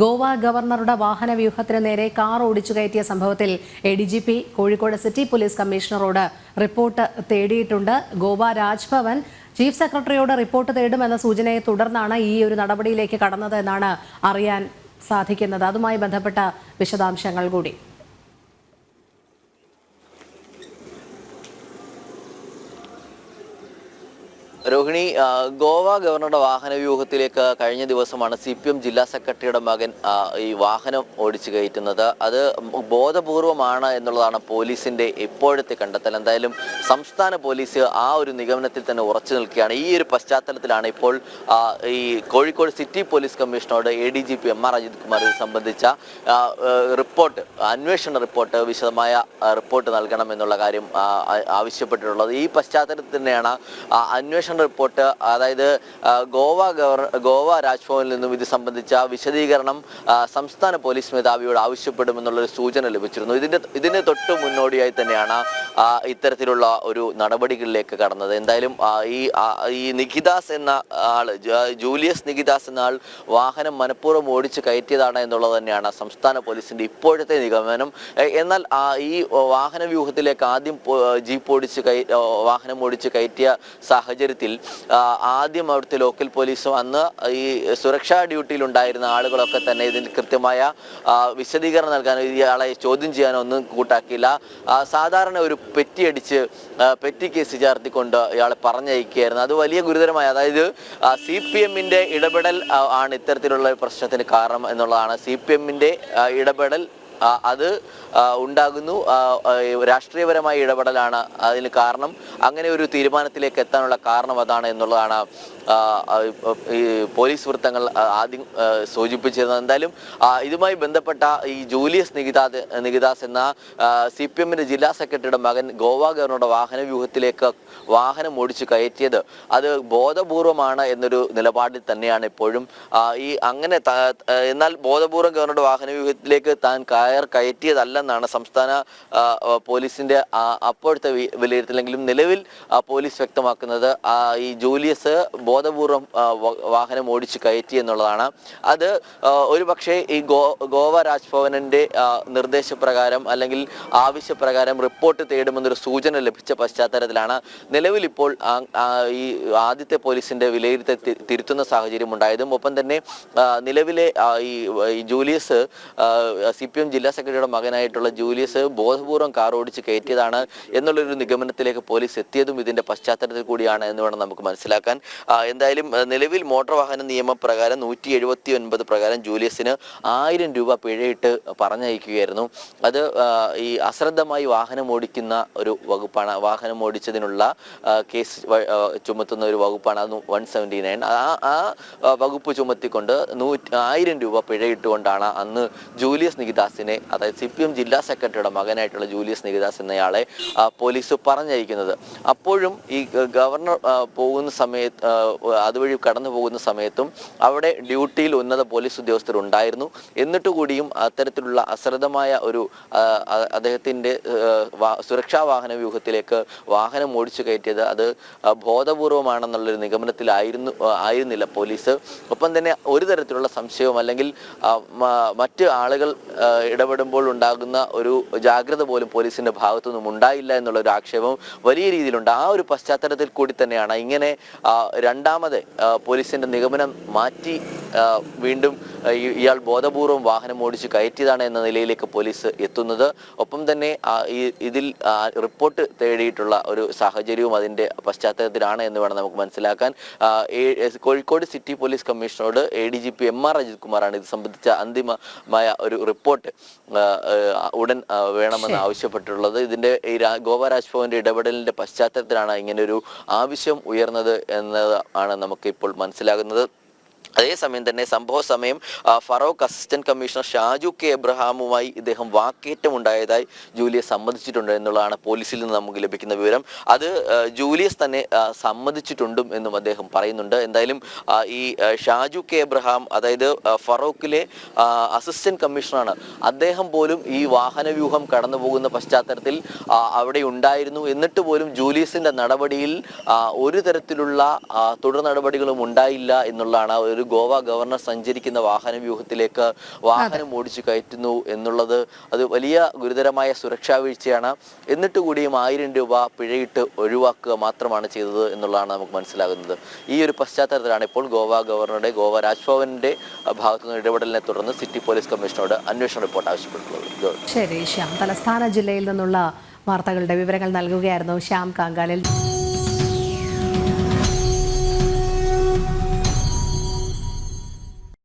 ഗോവ ഗവർണറുടെ വാഹന വ്യൂഹത്തിന് നേരെ കാർ ഓടിച്ചു കയറ്റിയ സംഭവത്തിൽ A D G P Kozhikode city police കമ്മീഷണറോട് report തേടിയിട്ടുണ്ട്. ഗോവ രാജ്ഭവൻ ചീഫ് സെക്രട്ടറിയോട് റിപ്പോർട്ട് തേടുമെന്ന സൂചനയെ തുടർന്നാണ് ഈ ഒരു നടപടിയിലേക്ക് കടന്നത് എന്നാണ് അറിയാൻ സാധിക്കുന്നത്. അതുമായി ബന്ധപ്പെട്ട വിശദാംശങ്ങൾ കൂടി. രോഹിണി ഗോവ ഗവർണറുടെ വാഹന വ്യൂഹത്തിലേക്ക് കഴിഞ്ഞ ദിവസമാണ് സി പി എം ജില്ലാ സെക്രട്ടറിയുടെ മകൻ ഈ വാഹനം ഓടിച്ചു കയറ്റുന്നത്. അത് ബോധപൂർവമാണ് എന്നുള്ളതാണ് പോലീസിന്റെ ഇപ്പോഴത്തെ കണ്ടെത്തൽ. എന്തായാലും സംസ്ഥാന പോലീസ് ആ ഒരു നിഗമനത്തിൽ തന്നെ ഉറച്ചു നിൽക്കുകയാണ്. ഈ ഒരു പശ്ചാത്തലത്തിലാണ് ഇപ്പോൾ ഈ Kozhikode city police കമ്മീഷണറോട് A D G P M R Ajith Kumar ഇത് സംബന്ധിച്ച റിപ്പോർട്ട് അന്വേഷണ റിപ്പോർട്ട് വിശദമായ റിപ്പോർട്ട് നൽകണം എന്നുള്ള കാര്യം ആവശ്യപ്പെട്ടിട്ടുള്ളത്. ഈ പശ്ചാത്തലത്തിൽ തന്നെയാണ് ആ, റിപ്പോർട്ട് അതായത് ഗോവ ഗവർണർ ഗോവ രാജ്ഭവനിൽ നിന്നും ഇത് സംബന്ധിച്ച വിശദീകരണം സംസ്ഥാന പോലീസ് മേധാവിയോട് ആവശ്യപ്പെടുമെന്നുള്ളൊരു സൂചന ലഭിച്ചിരുന്നു. ഇതിന്റെ ഇതിന് തൊട്ട് മുന്നോടിയായി തന്നെയാണ് ഇത്തരത്തിലുള്ള ഒരു നടപടികളിലേക്ക് കടന്നത്. എന്തായാലും ഈ ഈ നിഖിദാസ് എന്ന ആൾ ജൂലിയസ് നിഖിദാസ് എന്ന ആൾ വാഹനം മനഃപൂർവം ഓടിച്ച് കയറ്റിയതാണ് എന്നുള്ളത് തന്നെയാണ് സംസ്ഥാന പോലീസിന്റെ ഇപ്പോഴത്തെ നിഗമനം. എന്നാൽ ഈ വാഹന വ്യൂഹത്തിലേക്ക് ആദ്യം ജീപ്പ് ഓടിച്ച് കയ വാഹനം ഓടിച്ച് കയറ്റിയ സാഹചര്യത്തിൽ ആ, ആദ്യം അവിടുത്തെ ലോക്കൽ പോലീസ് വന്ന് ഈ സുരക്ഷാ ഡ്യൂട്ടിയിൽ ഉണ്ടായിരുന്ന ആളുകളൊക്കെ തന്നെ ഇതിന് കൃത്യമായ വിശദീകരണം നൽകാൻ ഇയാളെ ചോദ്യം ചെയ്യാനോ ഒന്നും കൂട്ടാക്കിയില്ല. സാധാരണ ഒരു പെറ്റി അടിച്ച് ആ, പെറ്റി കേസ് ചേർത്തിക്കൊണ്ട് ഇയാളെ പറഞ്ഞയക്കുകയായിരുന്നു. അത് വലിയ ഗുരുതരമായ അതായത് സി പി എമ്മിന്റെ ഇടപെടൽ ആണ് ഇത്തരത്തിലുള്ള പ്രശ്നത്തിന് കാരണം എന്നുള്ളതാണ്. സി പി എമ്മിന്റെ ഇടപെടൽ അത് ഉണ്ടാകുന്നു. രാഷ്ട്രീയപരമായ ഇടപെടലാണ് അതിന് കാരണം. അങ്ങനെ ഒരു തീരുമാനത്തിലേക്ക് എത്താനുള്ള കാരണം അതാണ് എന്നുള്ളതാണ് ഈ പോലീസ് വൃത്തങ്ങൾ ആദ്യം സൂചിപ്പിച്ചിരുന്നത്. എന്തായാലും ഇതുമായി ബന്ധപ്പെട്ട ഈ ജൂലിയസ് നികിതാദ് നികിദാസ് എന്ന സി പി എമ്മിന്റെ ജില്ലാ സെക്രട്ടറിയുടെ മകൻ ഗോവ ഗവർണറുടെ വാഹന വ്യൂഹത്തിലേക്ക് വാഹനം ഓടിച്ചു കയറ്റിയത്. അത് ബോധപൂർവമാണ് എന്നൊരു നിലപാടിൽ തന്നെയാണ് ഇപ്പോഴും. ഈ അങ്ങനെ എന്നാൽ ബോധപൂർവം ഗവർണറുടെ വാഹന വ്യൂഹത്തിലേക്ക് താൻ കയർ കയറ്റിയതല്ലെന്നാണ് സംസ്ഥാന പോലീസിന്റെ അപ്പോഴത്തെ വിലയിരുത്തലെങ്കിലും നിലവിൽ പോലീസ് വ്യക്തമാക്കുന്നത് ഈ ജൂലിയസ് ബോധപൂർവം വാഹനം ഓടിച്ചു കയറ്റി എന്നുള്ളതാണ്. അത് ഒരു പക്ഷേ ഈ ഗോവ രാജ്ഭവനന്റെ നിർദ്ദേശപ്രകാരം അല്ലെങ്കിൽ ആവശ്യപ്രകാരം റിപ്പോർട്ട് തേടുമെന്നൊരു സൂചന ലഭിച്ച പശ്ചാത്തലത്തിലാണ് നിലവിൽ ഇപ്പോൾ ഈ ആദ്യത്തെ പോലീസിന്റെ വിലയിരുത്തൽ തിരുത്തുന്ന സാഹചര്യം ഉണ്ടായതും. ഒപ്പം തന്നെ നിലവിലെ ഈ ജൂലിയസ് സി പി എം ജില്ലാ സെക്രട്ടറിയുടെ മകനായിട്ടുള്ള ജൂലിയസ് ബോധപൂർവം കാർ ഓടിച്ച് കയറ്റിയതാണ് എന്നുള്ളൊരു നിഗമനത്തിലേക്ക് പോലീസ് എത്തിയതും ഇതിന്റെ പശ്ചാത്തലത്തിൽ കൂടിയാണ് എന്ന് വേണം നമുക്ക് മനസ്സിലാക്കാൻ. എന്തായാലും നിലവിൽ മോട്ടോർ വാഹന നിയമപ്രകാരം നൂറ്റി എഴുപത്തി ഒൻപത് പ്രകാരം ജൂലിയസിന് ആയിരം രൂപ പിഴയിട്ട് പറഞ്ഞയക്കുകയായിരുന്നു. അത് ഈ അശ്രദ്ധമായി വാഹനം ഓടിക്കുന്ന ഒരു വകുപ്പാണ്. വാഹനം ഓടിച്ചതിനുള്ള കേസ് ചുമത്തുന്ന ഒരു വകുപ്പാണ്. അത് വൺ സെവന്റി നയൻ. ആ ആ ആ, വകുപ്പ് ചുമത്തിക്കൊണ്ട് നൂറ്റി ആയിരം രൂപ പിഴയിട്ടുകൊണ്ടാണ് അന്ന് ജൂലിയസ് നികിദാസിനെ അതായത് സി പി എം ജില്ലാ സെക്രട്ടറിയുടെ മകനായിട്ടുള്ള ജൂലിയസ് നികിദാസ് എന്നയാളെ പോലീസ് പറഞ്ഞയക്കുന്നത്. അപ്പോഴും ഈ ഗവർണർ പോകുന്ന സമയത്ത് അതുവഴി കടന്നു പോകുന്ന സമയത്തും അവിടെ ഡ്യൂട്ടിയിൽ ഉന്നത പോലീസ് ഉദ്യോഗസ്ഥർ ഉണ്ടായിരുന്നു. എന്നിട്ട് കൂടിയും അത്തരത്തിലുള്ള അശ്രദ്ധമായ ഒരു അദ്ദേഹത്തിന്റെ സുരക്ഷാ വാഹന വ്യൂഹത്തിലേക്ക് വാഹനം ഓടിച്ചു കയറ്റിയത് അത് ബോധപൂർവമാണെന്നുള്ളൊരു നിഗമനത്തിലായിരുന്നു ആയിരുന്നില്ല പോലീസ്. ഒപ്പം തന്നെ ഒരു തരത്തിലുള്ള സംശയവും അല്ലെങ്കിൽ മറ്റ് ആളുകൾ ഇടപെടുമ്പോൾ ഉണ്ടാകുന്ന ഒരു ജാഗ്രത പോലും പോലീസിന്റെ ഭാഗത്തു നിന്നും ഉണ്ടായില്ല എന്നുള്ള ഒരു ആക്ഷേപം വലിയ രീതിയിലുണ്ട്. ആ ഒരു പശ്ചാത്തലത്തിൽ കൂടി തന്നെയാണ് ഇങ്ങനെ രണ്ടാമത് പോലീസിന്റെ നിഗമനം മാറ്റി വീണ്ടും ഇയാൾ ബോധപൂർവം വാഹനം ഓടിച്ച് കയറ്റിയതാണ് എന്ന നിലയിലേക്ക് പോലീസ് എത്തുന്നത്. ഒപ്പം തന്നെ ഇതിൽ റിപ്പോർട്ട് തേടിയിട്ടുള്ള ഒരു സാഹചര്യവും അതിന്റെ പശ്ചാത്തലത്തിലാണ് എന്ന് വേണം നമുക്ക് മനസ്സിലാക്കാൻ. Kozhikode city police കമ്മീഷണറോട് A D G P M R Ajith കുമാറാണ് ഇത് സംബന്ധിച്ച അന്തിമമായ ഒരു റിപ്പോർട്ട് ഉടൻ വേണമെന്ന് ആവശ്യപ്പെട്ടിട്ടുള്ളത്. ഇതിന്റെ ഈ ഗോവ രാജ്ഭവന്റെ ഇടപെടലിന്റെ പശ്ചാത്തലത്തിലാണ് ഇങ്ങനെ ഒരു ആവശ്യം ഉയർന്നത് എന്നത് ആണ് നമുക്ക് ഇപ്പോൾ മനസ്സിലാകുന്നത്. അതേസമയം തന്നെ സംഭവ സമയം Farook assistant commissioner Shaju K എബ്രഹാമുമായി ഇദ്ദേഹം വാക്കേറ്റം ഉണ്ടായതായി ജൂലിയസ് സമ്മതിച്ചിട്ടുണ്ട് എന്നുള്ളതാണ് പോലീസിൽ നിന്ന് നമുക്ക് ലഭിക്കുന്ന വിവരം. അത് ജൂലിയസ് തന്നെ സമ്മതിച്ചിട്ടുണ്ടും എന്നും അദ്ദേഹം പറയുന്നുണ്ട്. എന്തായാലും ഈ ഷാജു കെ എബ്രഹാം അതായത് ഫറോക്കിലെ അസിസ്റ്റന്റ് കമ്മീഷണറാണ് അദ്ദേഹം പോലും ഈ വാഹന വ്യൂഹം കടന്നു പോകുന്ന പശ്ചാത്തലത്തിൽ അവിടെ ഉണ്ടായിരുന്നു എന്നിട്ട് പോലും ജൂലിയസിന്റെ നടപടിയിൽ ഒരു തരത്തിലുള്ള തുടർ നടപടികളും ഉണ്ടായില്ല എന്നുള്ളതാണ് ഒരു ഒരു ഗോവ ഗവർണർ സഞ്ചരിക്കുന്ന വാഹന വ്യൂഹത്തിലേക്ക് വാഹനം ഓടിച്ചു കയറ്റുന്നു എന്നുള്ളത് അത് വലിയ ഗുരുതരമായ സുരക്ഷാ വീഴ്ചയാണ്. എന്നിട്ട് കൂടിയും ആയിരം രൂപ പിഴയിട്ട് ഒഴിവാക്കുക മാത്രമാണ് ചെയ്തത് എന്നുള്ളതാണ് നമുക്ക് മനസ്സിലാകുന്നത്. ഈ ഒരു പശ്ചാത്തലത്തിലാണ് ഇപ്പോൾ ഗോവ ഗവർണറുടെ ഗോവ രാജ്ഭവന്റെ ഭാഗത്തു നിന്ന് ഇടപെടലിനെ തുടർന്ന് സിറ്റി പോലീസ് കമ്മീഷനോട് അന്വേഷണ റിപ്പോർട്ട് ആവശ്യപ്പെട്ടിട്ടുള്ളത്. ശരി ശ്യാം. തലസ്ഥാന ജില്ലയിൽ നിന്നുള്ള വാർത്തകളുടെ വിവരങ്ങൾ നൽകുകയായിരുന്നു ശ്യാം കാങ്കാലിൽ.